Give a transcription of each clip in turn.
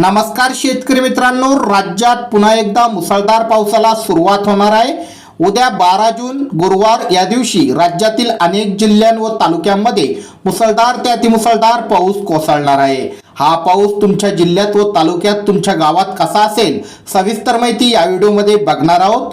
नमस्कार शेतकरी मित्रांनो राज्यात पुन्हा एकदा मुसळधार पावसाला सुरुवात होणार आहे. उद्या बारा जून गुरुवार या दिवशी राज्यातील अनेक जिल्ह्यां व तालुक्यांमध्ये मुसळधार ते अतिमुसळधार पाऊस कोसळणार आहे. हा पाऊस तुमच्या जिल्ह्यात व तालुक्यात तुमच्या गावात कसा असेल सविस्तर माहिती या व्हिडिओमध्ये बघणार आहोत.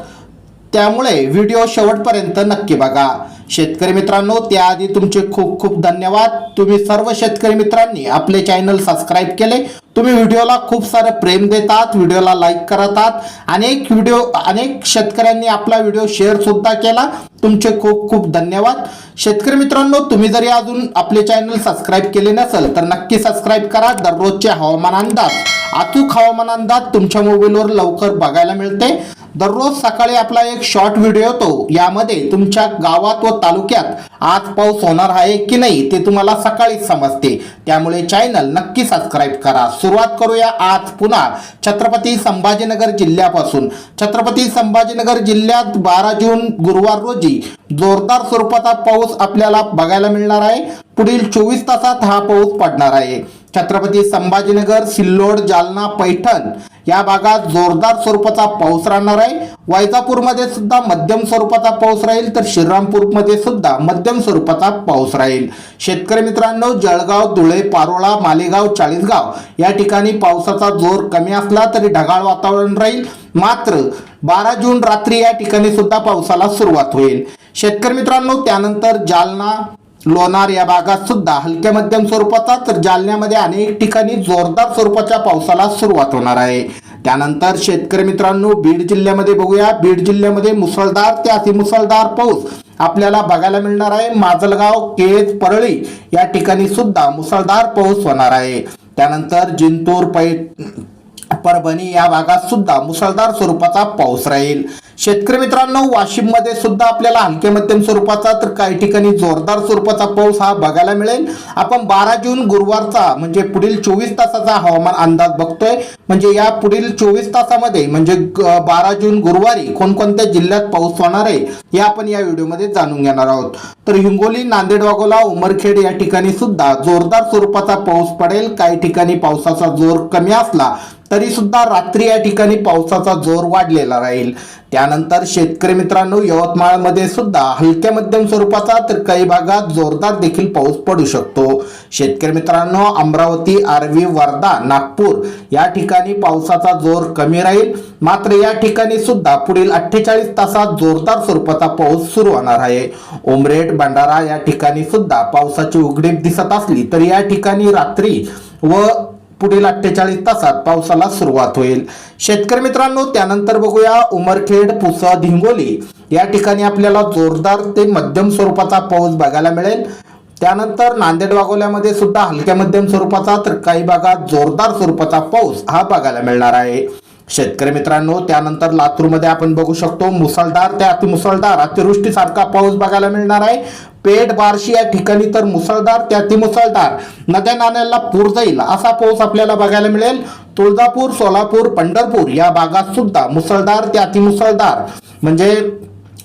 त्यामुळे व्हिडिओ शेवटपर्यंत नक्की बघा. शेतकरी मित्रांनो त्याआधी तुमचे खूप खूप धन्यवाद. तुम्ही सर्व शेतकरी मित्रांनी आपले चॅनल सबस्क्राईब केले. तुम्ही व्हिडिओला खूप सारं प्रेम देतात व्हिडिओला लाईक करतात अनेक व्हिडिओ अनेक शेतकऱ्यांनी आपला व्हिडिओ शेअर सुद्धा केला. तुमचे खूप खूप धन्यवाद. शेतकरी मित्रांनो तुम्ही जरी अजून आपले चॅनल सबस्क्राईब केले नसेल तर नक्की सबस्क्राईब करा. दररोजचे हवामान अंदाज अचूक हवामान अंदाज तुमच्या मोबाईलवर लवकर बघायला मिळते. दररोज सकाळी आपला एक शॉर्ट व्हिडिओ येतो. यामध्ये तुमच्या गावात व तालुक्यात आज पाऊस होणार आहे की नाही ते तुम्हाला सकाळीच समजते. त्यामुळे चॅनल नक्की सबस्क्राईब करा. सुरुवात करूया आज पुन्हा. छत्रपती संभाजीनगर जिल्ह्यापासून. छत्रपती संभाजीनगर जिल्ह्यात बारा जून गुरुवार रोजी जोरदार स्वरूपाचा पाऊस आपल्याला बघायला मिळणार आहे. पुढील चोवीस तासात हा पाऊस पडणार आहे. छत्रपती संभाजीनगर सिल्लोड जालना पैठण या भागात जोरदार स्वरूपाचा पाऊस राहणार आहे. वैजापूरमध्ये सुद्धा मध्यम स्वरूपाचा पाऊस राहील तर श्रीरामपूरमध्ये सुद्धा मध्यम स्वरूपाचा पाऊस राहील. शेतकरी मित्रांनो जळगाव धुळे पारोळा मालेगाव चाळीसगाव या ठिकाणी पावसाचा जोर कमी असला तरी ढगाळ वातावरण राहील. मात्र बारा जून रात्री या ठिकाणी सुद्धा पावसाला सुरुवात होईल. शेतकरी मित्रांनो त्यानंतर जालना लोणार या भागात सुद्धा हलक्या मध्यम स्वरूपाचा तर जालन्यामध्ये अनेक ठिकाणी जोरदार स्वरूपाच्या पावसाला सुरुवात होणार आहे. त्यानंतर शेतकरी मित्रांनो बीड जिल्ह्यामध्ये बघूया. बीड जिल्ह्यामध्ये मुसळधार ते अतिमुसळधार पाऊस आपल्याला बघायला मिळणार आहे. माजलगाव केज परळी या ठिकाणी सुद्धा मुसळधार पाऊस होणार आहे. त्यानंतर जिंतूर पै परभणी या भागात सुद्धा मुसळधार स्वरूपाचा पाऊस राहील. शेतकरी मित्रांनो वाशिममध्ये सुद्धा आपल्याला हलके मध्यम स्वरूपाचा तर काही ठिकाणी जोरदार स्वरूपाचा पाऊस हा बघायला मिळेल. आपण बारा जून गुरुवारचा म्हणजे पुढील चोवीस तासाचा हवामान अंदाज बघतोय. म्हणजे या पुढील चोवीस तासामध्ये म्हणजे बारा जून गुरुवारी कोणकोणत्या जिल्ह्यात पाऊस होणार आहे हे आपण या व्हिडिओमध्ये जाणून घेणार आहोत. तर हिंगोली नांदेड वाघोला उमरखेड या ठिकाणी सुद्धा जोरदार स्वरूपाचा पाऊस पडेल. काही ठिकाणी पावसाचा जोर कमी असला तरी सुद्धा रात्री या ठिकाणी पावसाचा जोर वाढलेला राहील. त्यानंतर शेतकरी मित्रांनो यवतमाळमध्ये सुद्धा हलक्या मध्यम स्वरूपाचा तर काही भागात जोरदार देखील पाऊस पडू शकतो. शेतकरी मित्रांनो अमरावती आर्वी वर्धा नागपूर या ठिकाणी पावसाचा जोर कमी राहील. मात्र या ठिकाणी सुद्धा पुढील अठ्ठेचाळीस तासात जोरदार स्वरूपाचा पाऊस सुरू होणार आहे. उमरेड भंडारा या ठिकाणी सुद्धा पावसाची उघडीप दिसत असली तर या ठिकाणी रात्री व पुढील अठ्ठेचाळीस तासात पावसाला सुरुवात होईल. शेतकरी मित्रांनो त्यानंतर बघूया उमरखेड पुसद हिंगोली या ठिकाणी आपल्याला जोरदार ते मध्यम स्वरूपाचा पाऊस बघायला मिळेल. त्यानंतर नांदेड वाघोल्यामध्ये सुद्धा हलक्या मध्यम स्वरूपाचा तर काही भागात जोरदार स्वरूपाचा पाऊस हा बघायला मिळणार आहे. शेतकरी मित्रांनो त्यानंतर लातूरमध्ये आपण बघू शकतो मुसळधार ते अतिमुसळधार अतिवृष्टीसारखा पाऊस बघायला मिळणार आहे. पेठ बार्शी या ठिकाणी तर मुसळधार ते अतिमुसळधार नद्या नाण्याला पूर जाईल असा पाऊस आपल्याला बघायला मिळेल. तुळजापूर सोलापूर पंढरपूर या भागात सुद्धा मुसळधार ते अतिमुसळधार म्हणजे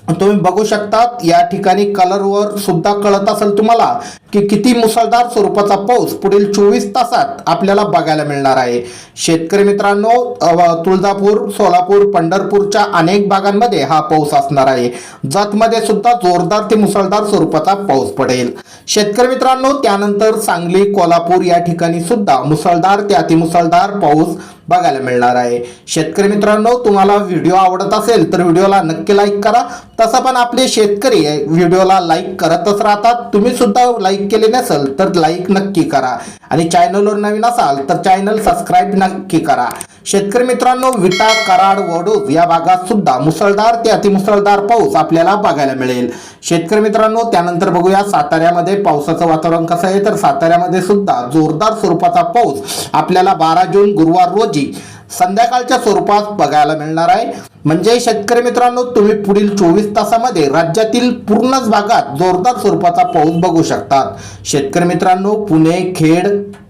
तुम्ही बघू शकतात या ठिकाणी कलरवर सुद्धा कळत असेल तुम्हाला की किती मुसळधार स्वरूपाचा पाऊस पुढील चोवीस तासात आपल्याला बघायला मिळणार आहे. शेतकरी मित्रांनो तुळजापूर सोलापूर पंढरपूरच्या अनेक भागांमध्ये हा पाऊस असणार आहे. जतमध्ये सुद्धा जोरदार ते मुसळधार स्वरूपाचा पाऊस पडेल. शेतकरी मित्रांनो त्यानंतर सांगली कोल्हापूर या ठिकाणी सुद्धा मुसळधार ते अतिमुसळधार पाऊस बघायला मिळणार आहे. शेतकरी मित्रांनो तुम्हाला व्हिडिओ आवडत असेल तर व्हिडिओला नक्की लाईक करा. तसं पण आपले शेतकरी व्हिडिओला लाईक करतच राहतात. तुम्ही सुद्धा लाईक केले नसेल तर लाईक नक्की करा. आणि चॅनलवर नवीन असाल तर चॅनल सबस्क्राईब नक्की करा. शेतकरी मित्रांनो विटा कराड वडूज या भागात सुद्धा मुसळधार ते अतिमुसळधार पाऊस आपल्याला बघायला मिळेल. शेतकरी मित्रांनो त्यानंतर बघूया साताऱ्यामध्ये पावसाचं वातावरण कसं आहे. तर साताऱ्यामध्ये सुद्धा जोरदार स्वरूपाचा पाऊस आपल्याला बारा जून गुरुवार रोज संध्याकाळच्या स्वरूपात बघायला मिळणार आहे. म्हणजे शेतकरी मित्रांनो तुम्ही पुढील चोवीस तासामध्ये राज्यातील पूर्णच भागात जोरदार स्वरूपाचा पाऊस बघू शकतात. शेतकरी मित्रांनो पुणे खेड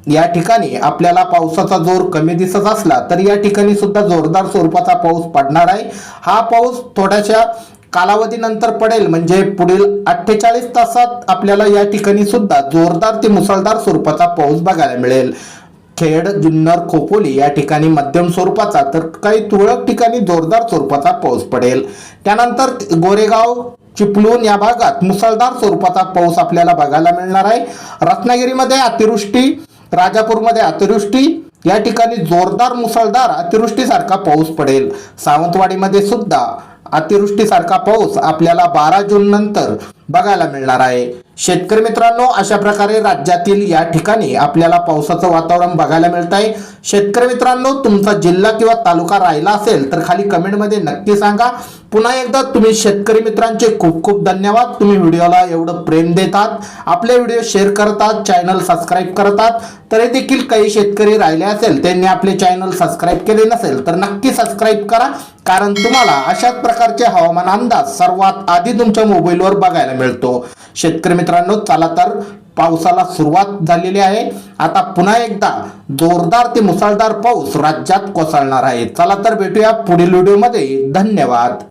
या ठिकाणी आपल्याला पावसाचा जोर कमी दिसत असला तर या ठिकाणी सुद्धा जोरदार स्वरूपाचा पाऊस पडणार आहे. हा पाऊस थोड्याशा कालावधीनंतर पडेल म्हणजे पुढील अठ्ठेचाळीस तासात आपल्याला या ठिकाणी सुद्धा जोरदार ते मुसळधार स्वरूपाचा पाऊस बघायला मिळेल. खेड जुन्नर खोपोली या ठिकाणी मध्यम स्वरूपाचा तर काही तुरळक ठिकाणी जोरदार स्वरूपाचा पाऊस पडेल. त्यानंतर गोरेगाव चिपलून या भागात मुसळधार स्वरूपाचा पाऊस आपल्याला बघायला मिळणार आहे. रत्नागिरीमध्ये अतिवृष्टी राजापूरमध्ये अतिवृष्टी या ठिकाणी जोरदार मुसळधार अतिवृष्टीसारखा पाऊस पडेल. सावंतवाडीमध्ये सुद्धा अतिवृष्टीसारखा पाऊस आपल्याला बारा जून नंतर बघायला मिळणार आहे. शेतकरी मित्रांनो अशा प्रकारे राज्यातील या ठिकाणी आपल्याला पावसाचं वातावरण बघायला मिळत आहे शेतकरी मित्रांनो तुमचा जिल्हा किंवा तालुका राहिला असेल तर खाली कमेंटमध्ये नक्की सांगा. पुन्हा एकदा तुम्ही शेतकरी मित्रांचे खूप खूप धन्यवाद. तुम्ही व्हिडिओला एवढं प्रेम देतात आपले व्हिडिओ शेअर करतात चॅनल सबस्क्राईब करतात. तरी देखील काही शेतकरी राहिले असेल त्यांनी आपले चॅनल सबस्क्राईब केले नसेल तर नक्की सबस्क्राईब करा. कारण तुम्हाला अशाच प्रकारचे हवामान अंदाज सर्वात आधी तुमच्या मोबाईलवर बघायला मिळतो. शेतकरी मित्रांनो चला तर पावसाला सुरुवात झालेली आहे. आता पुन्हा एकदा जोरदार ते मुसळधार पाऊस राज्यात कोसळणार आहे. चला तर भेटूया पुढील व्हिडिओमध्ये. धन्यवाद.